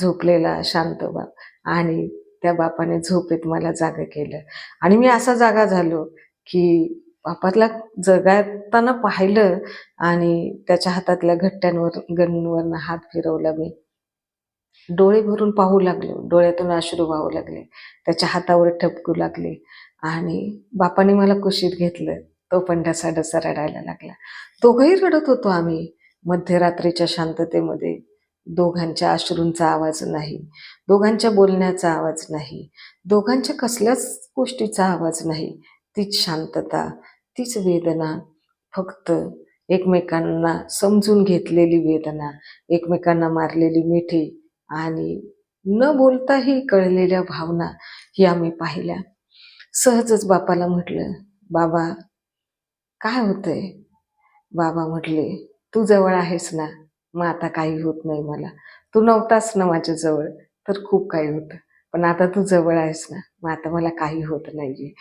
झोपलेला शांत बाप. आणि त्या बापाने झोपेत मला जागा केलं. आणि मी असा जागा झालो की बापातला जगाताना पाहिलं आणि त्याच्या हातातल्या घट्ट्यांवर गणवरनं हात फिरवला मी. डोळे भरून पाहू लागलो. डोळ्यातून अश्रू वाहू लागले. त्याच्या हातावर ठपकू लागले. आणि बापाने मला कुशीत घेतलं. तो पण ढसा ढसा रडायला लागला. दोघंही रडत होतो आम्ही. मध्यरात्रीच्या शांततेमध्ये दोघांच्या अश्रूंचा आवाज नाही दोघांच्या बोलण्याचा आवाज नाही दोघांच्या कसल्याच गोष्टीचा आवाज नाही. तीच शांतता तीच वेदना फक्त एकमेकांना समजून घेतलेली वेदना एकमेकांना मारलेली मिठी आणि न बोलताही कळलेल्या भावना ही आम्ही पाहिल्या. सहजच बापाला म्हटलं बाबा काय होतंय? बाबा म्हटले तू जवळ आहेस ना? मग आता काही होत नाही मला. तू नव्हतास ना माझ्या जवळ तर खूप काही होतं. पण आता तू जवळ आहेस ना मग आता मला काही होत नाहीये.